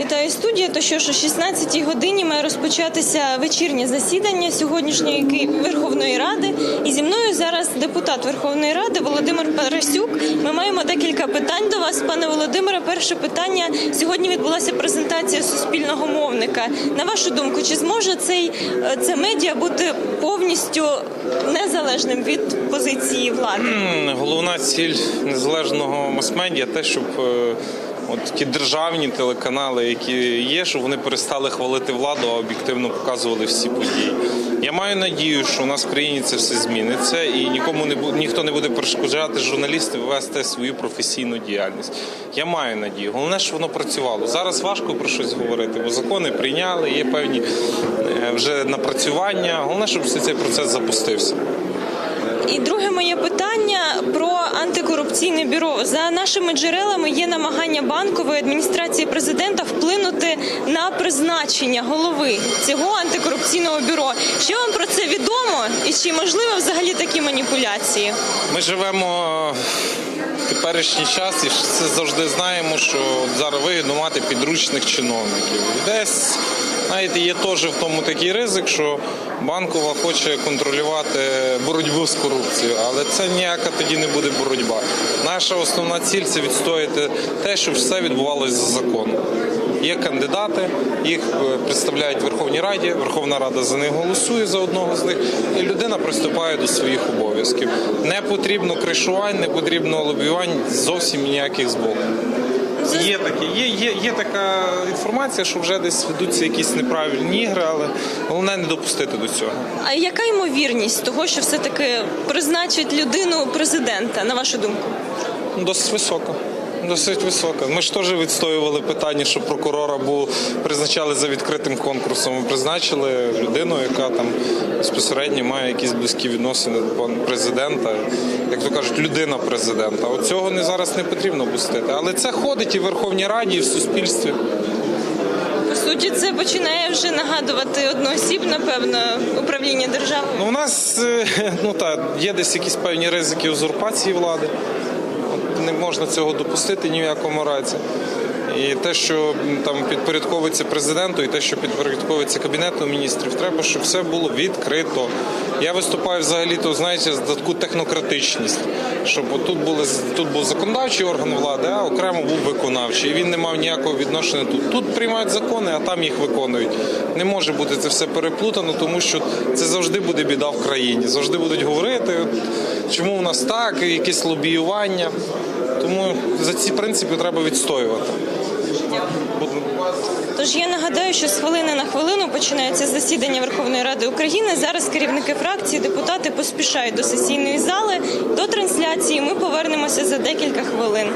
Вітаю студія. То що ж о 16-й годині має розпочатися вечірнє засідання сьогоднішньої Ки- Верховної Ради. І зі мною зараз депутат Верховної Ради Володимир Парасюк. Ми маємо декілька питань до вас, пане Володимире. Перше питання сьогодні відбулася презентація суспільного мовника. На вашу думку, чи зможе цей це медіа бути повністю незалежним від позиції влади? Головна ціль незалежного мас-медіа те, щоб е, от ті державні телеканали, які є, щоб вони перестали хвалити владу, а об'єктивно показували всі події. Я маю надію, що у нас в країні це все зміниться, і нікому не ніхто не буде перешкоджати журналістам вести свою професійну діяльність. Я маю надію. Головне, щоб воно працювало. Зараз важко про щось говорити, бо закони прийняли, є певні е, вже напрацювання. Головне, щоб все цей процес запустився. І друге моє питання антикорупційне бюро. За нашими джерелами є намагання банкової адміністрації президента вплинути на призначення голови цього антикорупційного бюро. Що вам про це відомо, і чи можливо взагалі такі маніпуляції? Ми живемо в теперішній час і це завжди знаємо, що зараз вигідно мати підручних чиновників. Десь знаєте, є теж в тому такий ризик, що банкова хоче контролювати боротьбу з корупцією, але це ніяка тоді не буде боротьба. Наша основна ціль це відстояти те, щоб все відбувалося за законом. Є кандидати, їх е, представляють в Верховній Раді. Верховна Рада за них голосує за одного з них, і людина приступає до своїх обов'язків. Не потрібно кришувань, не потрібно лобіювань зовсім ніяких з боку. Є таке, є, є, є така інформація, що вже десь ведуться якісь неправильні ігри, але головне не допустити до цього. А яка ймовірність того, що все таки призначать людину президента, на вашу думку? Досить висока. Досить висока. Ми ж теж відстоювали питання, що прокурора був призначали за відкритим конкурсом. Ми призначили людину, яка там безпосередньо має якісь близькі відносини до президента, як то кажуть, людина президента. От цього не зараз не потрібно пустити. Але це ходить і в Верховній Раді, і в суспільстві. По суті, це починає вже нагадувати одноосіб, напевно, управління державою. Ну, у нас е, ну та є десь якісь певні ризики узурпації влади. Не можна цього допустити ні в якому разі. І те, що там підпорядковується президенту, і те, що підпорядковується кабінету міністрів, треба, щоб все було відкрито. Я виступаю взагалі, то знаєте, за таку технократичність, щоб тут були тут був законодавчий орган влади, а окремо був виконавчий. І він не мав ніякого відношення тут. Тут приймають закони, а там їх виконують. Не може бути це все переплутано, тому що це завжди буде біда в країні. Завжди будуть говорити, чому в нас так, якісь лобіювання. Тому за ці принципи треба відстоювати. Тож я нагадаю, що з хвилини на хвилину починається засідання Верховної Ради України. Зараз керівники фракції, депутати поспішають до сесійної зали. До трансляції ми повернемося за декілька хвилин.